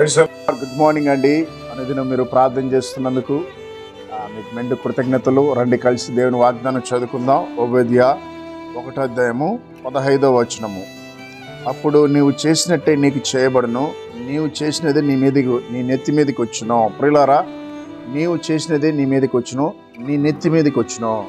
Good morning అండి. అనుదినం మీరు ప్రార్థన చేస్తున్నందుకు మీకు మెండు కృతజ్ఞతలు. రండి కలిసి దేవుని వాగ్దానం చదువుకుందాం. ఓవేద్య ఒకటో అధ్యాయము పదహైదో వచనము. అప్పుడు నీవు చేసినట్టే నీకు చేయబడును. నీవు చేసినదే నీ మీదకి నీ నెత్తి మీదకి వచ్చును. ప్రియులారా నీవు చేసినదే నీ మీదకి వచ్చును. నీ నెత్తి మీదకి వచ్చును.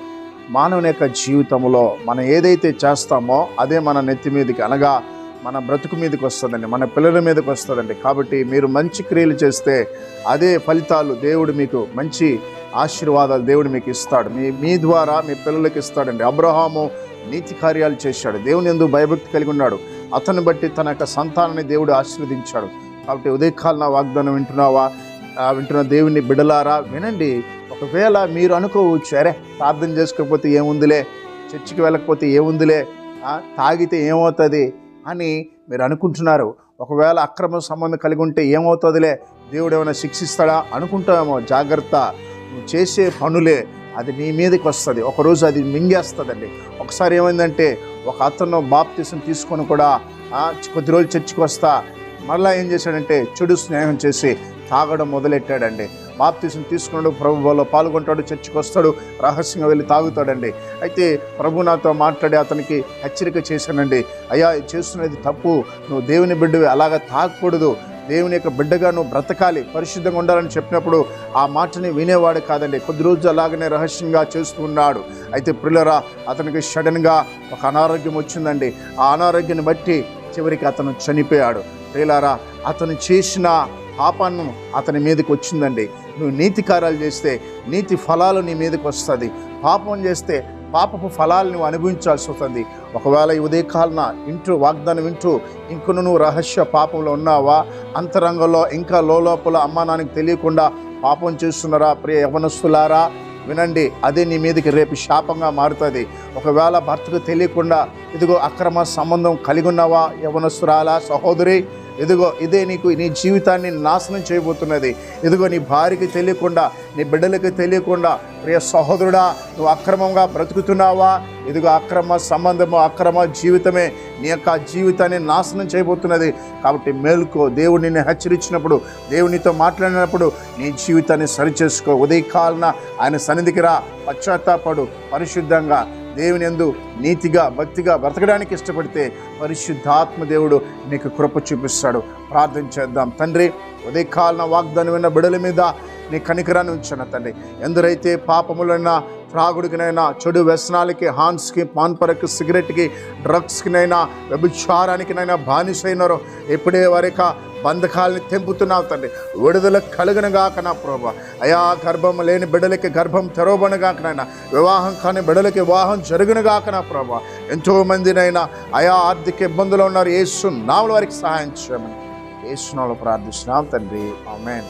మానవుని యొక్క జీవితంలో మనం ఏదైతే చేస్తామో అదే మన నెత్తి మీదకి అనగా మన బ్రతుకు మీదకి వస్తుందండి మన పిల్లల మీదకి వస్తుందండి. కాబట్టి మీరు మంచి క్రియలు చేస్తే అదే ఫలితాలు దేవుడు మీకు మంచి ఆశీర్వాదాలు దేవుడు మీకు ఇస్తాడు. మీ మీ ద్వారా మీ పిల్లలకి ఇస్తాడండి. అబ్రహాము నీతి కార్యాలు చేశాడు. దేవుని ఎందుకు భయభక్తి కలిగి ఉన్నాడు. అతను బట్టి తన యొక్క సంతానాన్ని దేవుడు ఆశీర్వదించాడు. కాబట్టి ఉదయకాలన వాగ్దానం వింటున్నావా? వింటున్న దేవుని బిడలారా వినండి. ఒకవేళ మీరు అనుకోవచ్చు అరే ప్రార్థన చేసుకోకపోతే ఏముందిలే? చర్చికి వెళ్ళకపోతే ఏముందిలే? తాగితే ఏమవుతుంది? అని మీరు అనుకుంటున్నారు. ఒకవేళ అక్రమ సంబంధం కలిగి ఉంటే ఏమవుతుందిలే? దేవుడు ఏమైనా శిక్షిస్తాడా అనుకుంటామేమో. జాగ్రత్త. నువ్వు చేసే పనులే అది నీ మీదకి వస్తుంది. ఒకరోజు అది మింగేస్తుందండి. ఒకసారి ఏమైందంటే ఒక అతను బాప్తీసం తీసుకొని కూడా కొద్ది రోజులు చర్చికి వస్తా. మళ్ళీ ఏం చేశాడంటే చెడు స్నేహం చేసి తాగడం మొదలెట్టాడండి. బాప్తిజం తీసుకున్నాడు ప్రభువులో పాల్గొంటాడు చర్చికి వస్తాడు రహస్యంగా వెళ్ళి తాగుతాడండి. అయితే ప్రభు నాతో మాట్లాడి అతనికి హెచ్చరిక చేశానండి. అయ్యా చేస్తున్నది తప్పు నువ్వు దేవుని బిడ్డవి అలాగా తాగకూడదు దేవుని యొక్క బిడ్డగా నువ్వు బ్రతకాలి పరిశుద్ధంగా ఉండాలని చెప్పినప్పుడు ఆ మాటని వినేవాడు కాదండి. కొద్ది రోజులు అలాగనే రహస్యంగా చేస్తూ ఉన్నాడు. అయితే పిల్లరా అతనికి సడన్గా ఒక అనారోగ్యం వచ్చిందండి. ఆ అనారోగ్యాన్ని బట్టి చివరికి అతను చనిపోయాడు. ప్రియులారా అతను చేసిన పాపాన్ని అతని మీదకి వచ్చిందండి. నువ్వు నీతి కార్యాలు చేస్తే నీతి ఫలాలు నీ మీదకి వస్తుంది. పాపం చేస్తే పాపపు ఫలాలు నువ్వు అనుభవించాల్సి వస్తుంది. ఒకవేళ ఈ ఉదయకాలన ఇంటూ వాగ్దానం వింటూ ఇంకొను నువ్వు రహస్య పాపంలో ఉన్నావా? అంతరంగంలో ఇంకా లోపల అమ్మా నాన్నకి తెలియకుండా పాపం చేస్తున్నారా? ప్రియ యవనస్తులారా వినండి అదే నీ మీదకి రేపు శాపంగా మారుతుంది. ఒకవేళ భర్తకు తెలియకుండా ఇదిగో అక్రమ సంబంధం కలిగి ఉన్నావా యవనస్తురాలా సహోదరి? ఇదిగో ఇదే నీకు నీ జీవితాన్ని నాశనం చేయబోతున్నది. ఇదిగో నీ భార్యకి తెలియకుండా నీ బిడ్డలకి తెలియకుండా ప్రియ సహోదరుడా నువ్వు అక్రమంగా బ్రతుకుతున్నావా? ఇదిగో అక్రమ సంబంధము అక్రమ జీవితమే నీ యొక్క జీవితాన్ని నాశనం చేయబోతున్నది. కాబట్టి మేల్కో దేవుడు నిన్ను హెచ్చరించినప్పుడు దేవునితో మాట్లాడినప్పుడు నీ జీవితాన్ని సరిచేసుకో. ఉదయకాలన ఆయన సన్నిధికి రా పశ్చాత్తాపడు పరిశుద్ధంగా దేవుని ఎందు నీతిగా భక్తిగా బ్రతకడానికి ఇష్టపడితే పరిశుద్ధాత్మ దేవుడు నీకు కృప చూపిస్తాడు. ప్రార్థన చేద్దాం. తండ్రి ఉదయకాలన వాగ్దానం విన్న బిడల మీద నీ కనికరాన్ని ఉంచాను తండ్రి. ఎందరైతే పాపములైనా త్రాగుడికినైనా చెడు వ్యసనాలకి హాన్స్కి పాన్పరకి సిగరెట్కి డ్రగ్స్కినైనా వ్యభిచారానికినైనా బానిసైనారో ఎప్పుడే వారిక బంధకాలని తెంపుతున్నావు తండ్రి. విడుదల కలుగునగాక నా ప్రభా. అయా గర్భం లేని బిడ్డలకి గర్భం తెరవబడగాక నాయన. వివాహం కాని బిడ్డలకి వివాహం జరుగునగాక నా ప్రభా. ఎంతో మందినైనా అయా ఆర్థిక ఇబ్బందులు ఉన్నారు. ఏసు నామల వారికి సహాయం చేయమని. ఏసునాలు ప్రార్థిస్తున్నాం తండ్రి. ఆమెన్.